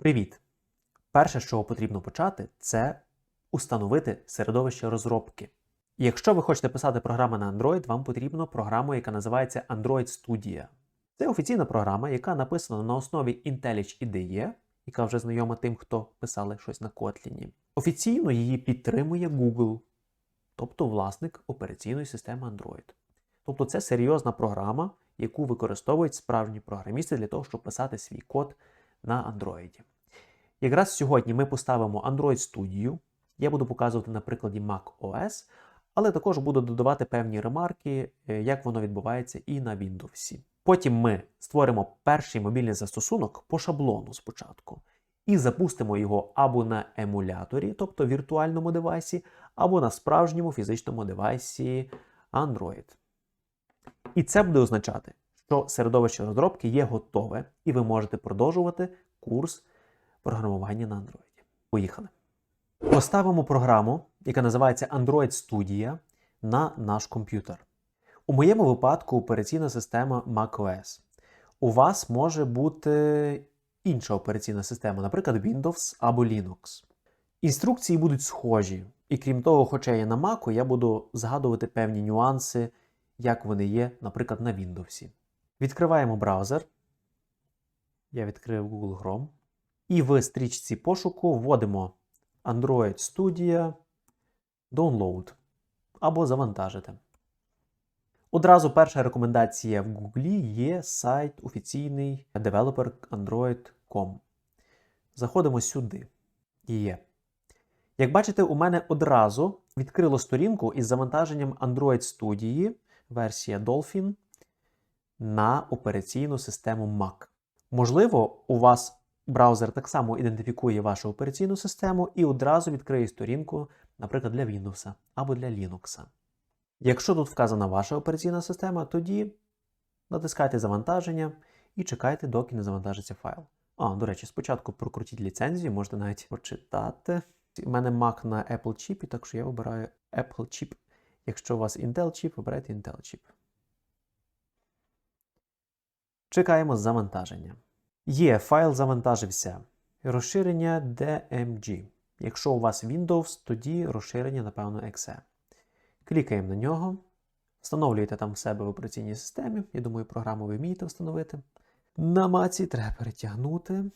Привіт! Перше, з чого потрібно почати, це установити середовище розробки. Якщо ви хочете писати програми на Android, вам потрібна програма, яка називається Android Studio. Це офіційна програма, яка написана на основі IntelliJ IDE, яка вже знайома тим, хто писали щось на Kotlin. Офіційно її підтримує Google, тобто власник операційної системи Android. Тобто це серйозна програма, яку використовують справжні програмісти для того, щоб писати свій код на Android. Якраз сьогодні ми поставимо Android Studio. Я буду показувати на прикладі Mac OS, але також буду додавати певні ремарки, е, як воно відбувається і на Windows. Потім ми створимо перший мобільний застосунок по шаблону спочатку. І запустимо його або на емуляторі, тобто віртуальному девайсі, або на справжньому фізичному девайсі Android. І це буде означати, що середовище розробки є готове, і ви можете продовжувати курс програмування на Android. Поїхали. Поставимо програму, яка називається Android Studio, на наш комп'ютер. У моєму випадку операційна система macOS. У вас може бути інша операційна система, наприклад, Windows або Linux. Інструкції будуть схожі, і крім того, хоча я на Mac, я буду згадувати певні нюанси, як вони є, наприклад, на Windows. Відкриваємо браузер. Я відкрив Google Chrome. І в стрічці пошуку вводимо Android Studio Download або завантажити. Одразу перша рекомендація в Google є сайт офіційний developer.android.com. Заходимо сюди. Є. Як бачите, у мене одразу відкрило сторінку із завантаженням Android Studio версія Dolphin на операційну систему Mac. Можливо, у вас браузер так само ідентифікує вашу операційну систему і одразу відкриє сторінку, наприклад, для Windows або для Linux. Якщо тут вказана ваша операційна система, тоді натискайте завантаження і чекайте, доки не завантажиться файл. А, до речі, спочатку прокрутіть ліцензію, можете навіть почитати. У мене Mac на Apple Chip, так що я обираю Apple Chip. Якщо у вас Intel Chip, вибирайте Intel Chip. Чекаємо завантаження. Є, файл завантажився. Розширення DMG. Якщо у вас Windows, тоді розширення, напевно, EXE. Клікаємо на нього. Встановлюєте там в себе в операційній системі. Я думаю, програму ви вмієте встановити. На маці треба перетягнути.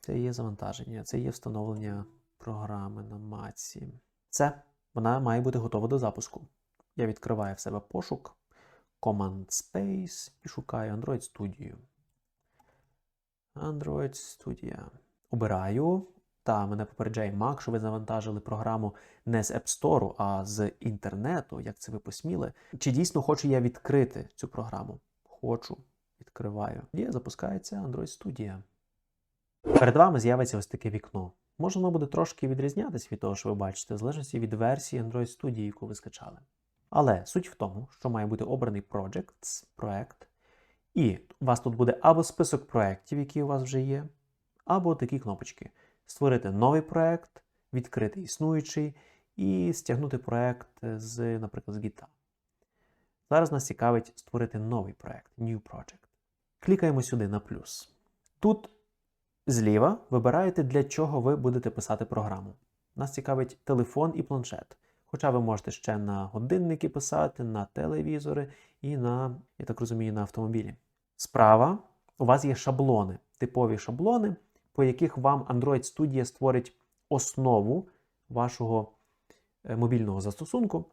Це є завантаження, це є встановлення програми на маці. Це вона має бути готова до запуску. Я відкриваю в себе пошук, Command Space і шукаю Android Studio. Android Studio. Обираю. Та мене попереджає Mac, що ви завантажили програму не з App Store, а з інтернету. Як це ви посміли? Чи дійсно хочу я відкрити цю програму? Хочу. Відкриваю. І запускається Android Studio. Перед вами з'явиться ось таке вікно. Може, воно буде трошки відрізнятися від того, що ви бачите, в залежності від версії Android Studio, яку ви скачали. Але суть в тому, що має бути обраний Projects, проект, і у вас тут буде або список проєктів, які у вас вже є, або такі кнопочки. Створити новий проєкт, відкрити існуючий і стягнути проєкт з, наприклад, з Git. Зараз нас цікавить створити новий проєкт, New Project. Клікаємо сюди на плюс. Тут зліва вибираєте, для чого ви будете писати програму. Нас цікавить телефон і планшет. Хоча ви можете ще на годинники писати, на телевізори і на, я так розумію, на автомобілі. Справа у вас є шаблони, типові шаблони, по яких вам Android Studio створить основу вашого е, мобільного застосунку,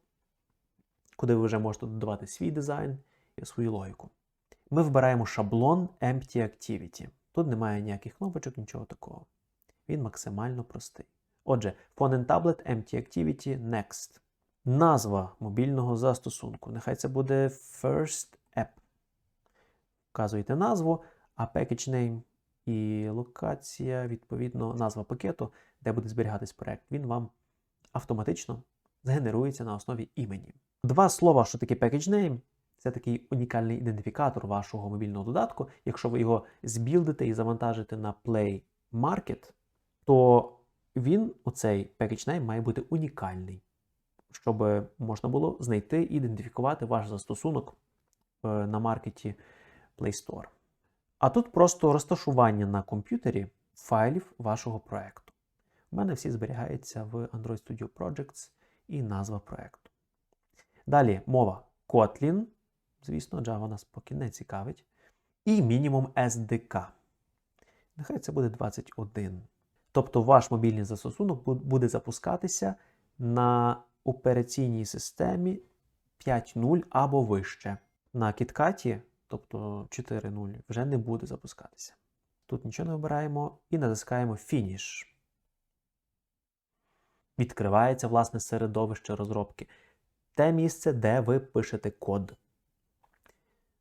куди ви вже можете додавати свій дизайн і свою логіку. Ми вибираємо шаблон Empty Activity. Тут немає ніяких кнопочок, нічого такого. Він максимально простий. Отже, Phone and Tablet Empty Activity Next. Назва мобільного застосунку. Нехай це буде First App. Вказуєте назву, а package name і локація, відповідно, назва пакету, де буде зберігатись проект, він вам автоматично згенерується на основі імені. Два слова, що таке package name, це такий унікальний ідентифікатор вашого мобільного додатку. Якщо ви його збілдите і завантажите на Play Market, то він, оцей name, має бути унікальний, щоб можна було знайти і ідентифікувати ваш застосунок е, на маркеті Play Store. А тут просто розташування на комп'ютері файлів вашого проекту. У мене всі зберігаються в Android Studio Projects і назва проекту. Далі мова Kotlin. Звісно, Java нас поки не цікавить. І мінімум SDK. Нехай це буде 21. Тобто ваш мобільний застосунок буде запускатися на операційній системі 5.0 або вище. На KitKat, тобто 4.0, вже не буде запускатися. Тут нічого не обираємо і натискаємо Finish. Відкривається власне середовище розробки. Те місце, де ви пишете код.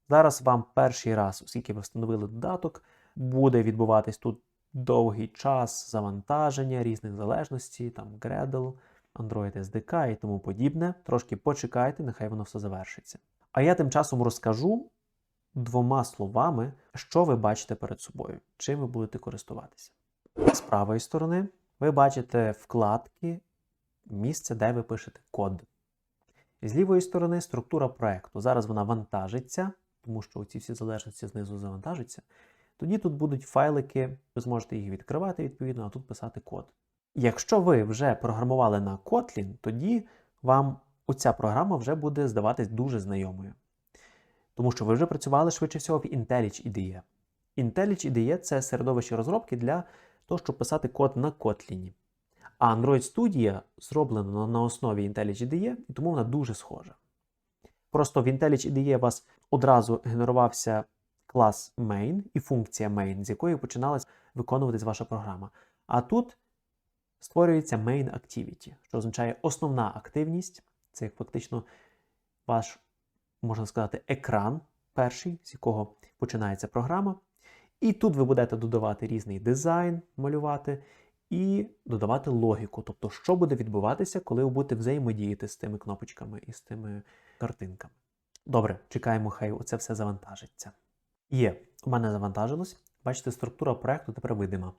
Зараз вам перший раз, оскільки ви встановили додаток, буде відбуватись тут довгий час завантаження різних залежностей, там Gradle, Android SDK і тому подібне. Трошки почекайте, нехай воно все завершиться. А я тим часом розкажу двома словами, що ви бачите перед собою, чим ви будете користуватися. З правої сторони ви бачите вкладки, місце, де ви пишете код. З лівої сторони структура проекту. Зараз вона вантажиться, тому що ці всі залежності знизу завантажаться. Тоді тут будуть файлики, ви зможете їх відкривати відповідно, а тут писати код. Якщо ви вже програмували на Kotlin, тоді вам оця програма вже буде здаватись дуже знайомою. Тому що ви вже працювали швидше всього в IntelliJ IDE. IntelliJ IDE – це середовище розробки для того, щоб писати код на Kotlin. А Android Studio зроблено на основі IntelliJ IDE, і тому вона дуже схожа. Просто в IntelliJ IDE у вас одразу генерувався клас main і функція main, з якої починалась виконуватись ваша програма. А тут створюється main activity, що означає основна активність. Це фактично ваш, можна сказати, екран перший, з якого починається програма. І тут ви будете додавати різний дизайн, малювати, і додавати логіку. Тобто, що буде відбуватися, коли ви будете взаємодіяти з тими кнопочками і з тими картинками. Добре, чекаємо, хай оце все завантажиться. Є, у мене завантажилось. Бачите, структура проекту тепер видима.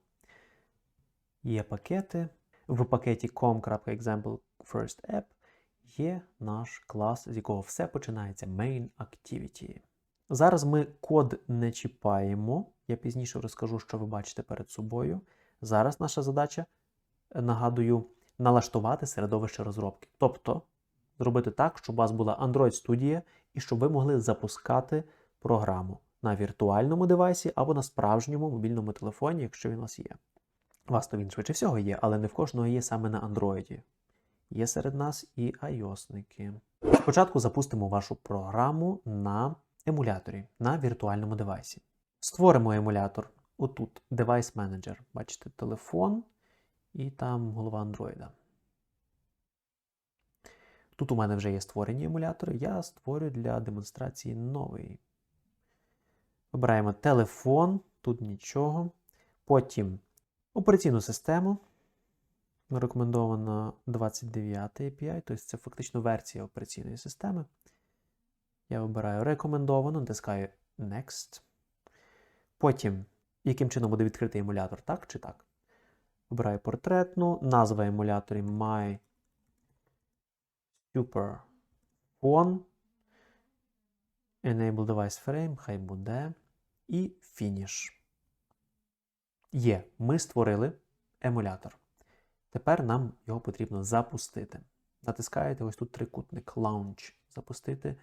Є пакети. В пакеті com.example є наш клас, з якого все починається main activity. Зараз ми код не чіпаємо. Я пізніше розкажу, що ви бачите перед собою. Зараз наша задача, нагадую, налаштувати середовище розробки. Тобто зробити так, щоб у вас була Android Studio і щоб ви могли запускати програму на віртуальному девайсі або на справжньому мобільному телефоні, якщо він у вас є. У вас то він швидше всього є, але не в кожного є саме на Android. Є серед нас і iOS-ники. Спочатку запустимо вашу програму на емуляторі на віртуальному девайсі. Створимо емулятор. Отут Device Manager. Бачите, телефон і там голова Android. Тут у мене вже є створені емулятори. Я створю для демонстрації новий. Вибираємо телефон, тут нічого. Потім операційну систему. Рекомендовано 29 API, тобто це фактично версія операційної системи. Я вибираю рекомендовано, натискаю Next. Потім, яким чином буде відкритий емулятор, так чи так? Вибираю портретну, назва емуляторів My Super Phone. Enable Device Frame, хай буде. І Finish. Є. Ми створили емулятор. Тепер нам його потрібно запустити. Натискаєте ось тут трикутник Launch. Запустити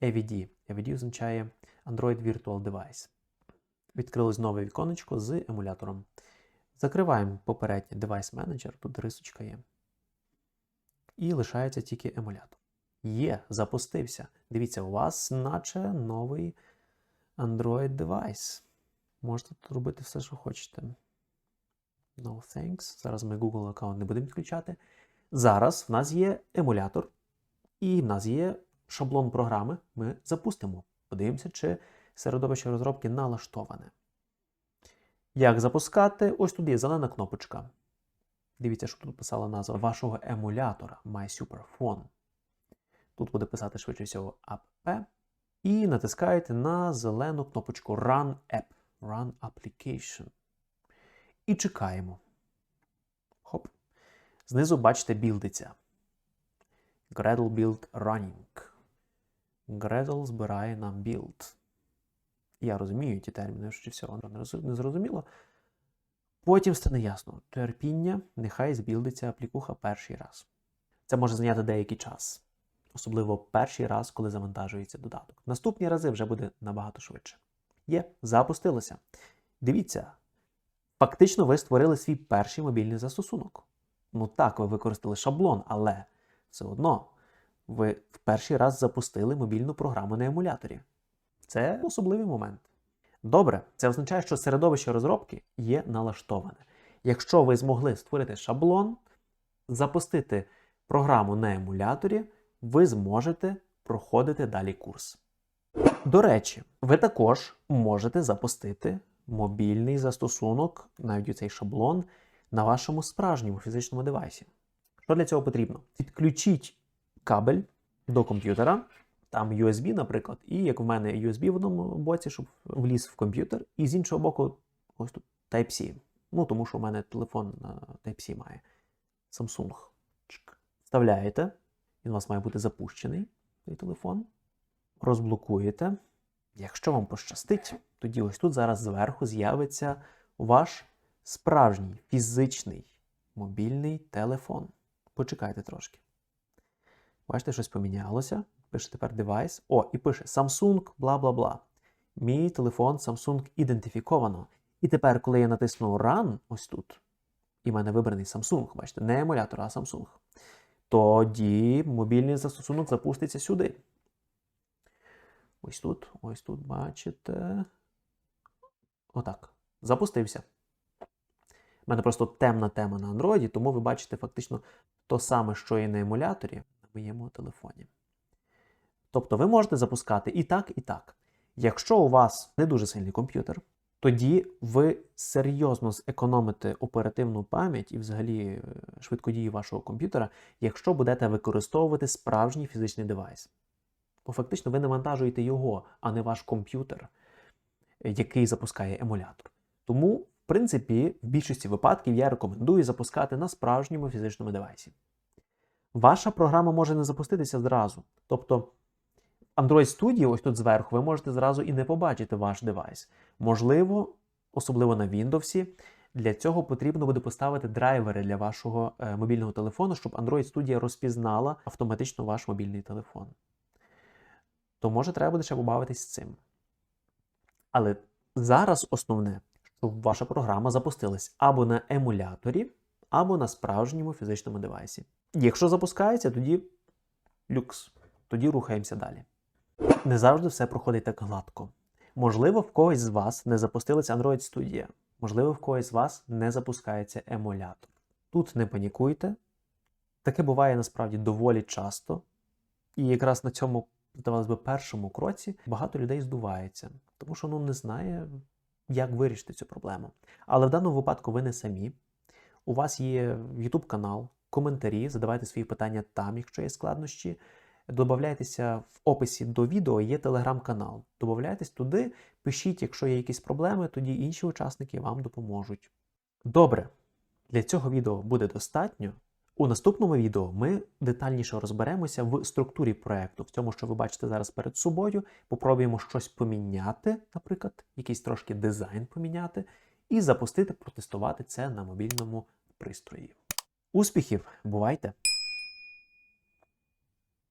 AVD. AVD означає Android Virtual Device. Відкрилось нове віконечко з емулятором. Закриваємо попередній Device Manager, тут рисочка є. І лишається тільки емулятор. Є, запустився. Дивіться, у вас наче новий Android девайс. Можете тут робити все, що хочете. No thanks. Зараз ми Google аккаунт не будемо відключати. Зараз в нас є емулятор, і в нас є шаблон програми. Ми запустимо. Подивимося, чи середовище розробки налаштоване. Як запускати? Ось тут є зелена кнопочка. Дивіться, що тут писала назва вашого емулятора MySuperPhone. Тут буде писати швидше всього app. І натискаєте на зелену кнопочку Run App. Run Application. І чекаємо. Хоп. Знизу, бачите, білдиться. Gradle Build Running. Gradle збирає нам білд. Я розумію ті терміни, що не не зрозуміло. Потім стане ясно, терпіння, нехай збілдиться аплікуха перший раз. Це може зайняти деякий час, особливо перший раз, коли завантажується додаток. Наступні рази вже буде набагато швидше. Є, запустилося. Дивіться, фактично ви створили свій перший мобільний застосунок. Ну так, ви використали шаблон, але все одно ви в перший раз запустили мобільну програму на емуляторі. Це особливий момент. Добре, це означає, що середовище розробки є налаштоване. Якщо ви змогли створити шаблон, запустити програму на емуляторі, ви зможете проходити далі курс. До речі, ви також можете запустити мобільний застосунок, навіть цей шаблон, на вашому справжньому фізичному девайсі. Що для цього потрібно? Підключіть кабель до комп'ютера, там USB, наприклад, і як в мене USB в одному боці, щоб вліз в комп'ютер, і з іншого боку, ось тут Type-C. Ну, тому що в мене телефон на Type-C має Samsung. Вставляєте, він у вас має бути запущений, цей телефон. Розблокуєте. Якщо вам пощастить, тоді ось тут зараз зверху з'явиться ваш справжній фізичний мобільний телефон. Почекайте трошки. Бачите, щось помінялося. Пише тепер девайс. О, і пише Samsung, бла бла бла. Мій телефон Samsung ідентифіковано. І тепер, коли я натисну Run, ось тут, і в мене вибраний Samsung, бачите, не емулятор, а Samsung, тоді мобільний застосунок запуститься сюди. Ось тут, ось тут, бачите. Отак. Запустився. У мене просто темна тема на Android, тому ви бачите фактично то саме, що і на емуляторі на моєму телефоні. Тобто ви можете запускати і так, і так. Якщо у вас не дуже сильний комп'ютер, тоді ви серйозно зекономите оперативну пам'ять і взагалі е, швидкодію вашого комп'ютера, якщо будете використовувати справжній фізичний девайс. Бо фактично ви навантажуєте його, а не ваш комп'ютер, який запускає емулятор. Тому, в принципі, в більшості випадків я рекомендую запускати на справжньому фізичному девайсі. Ваша програма може не запуститися зразу. Тобто Android Studio, ось тут зверху, ви можете зразу і не побачити ваш девайс. Можливо, особливо на Windows, для цього потрібно буде поставити драйвери для вашого е, мобільного телефону, щоб Android Studio розпізнала автоматично ваш мобільний телефон. То може треба буде ще побавитись з цим. Але зараз основне, щоб ваша програма запустилась або на емуляторі, або на справжньому фізичному девайсі. Якщо запускається, тоді люкс. Тоді рухаємося далі. Не завжди все проходить так гладко. Можливо, в когось з вас не запустилася Android Studio. Можливо, в когось з вас не запускається емулятор. Тут не панікуйте. Таке буває насправді доволі часто. І якраз на цьому, здавалось би, першому кроці багато людей здувається, тому що ну, не знає, як вирішити цю проблему. Але в даному випадку ви не самі. У вас є YouTube канал, коментарі, задавайте свої питання там, якщо є складнощі. Добавляйтеся в описі до відео, є телеграм-канал. Добавляйтесь туди, пишіть, якщо є якісь проблеми, тоді інші учасники вам допоможуть. Добре, для цього відео буде достатньо. У наступному відео ми детальніше розберемося в структурі проекту, в цьому, що ви бачите зараз перед собою. Попробуємо щось поміняти, наприклад, якийсь трошки дизайн поміняти, і запустити, протестувати це на мобільному пристрої. Успіхів! Бувайте!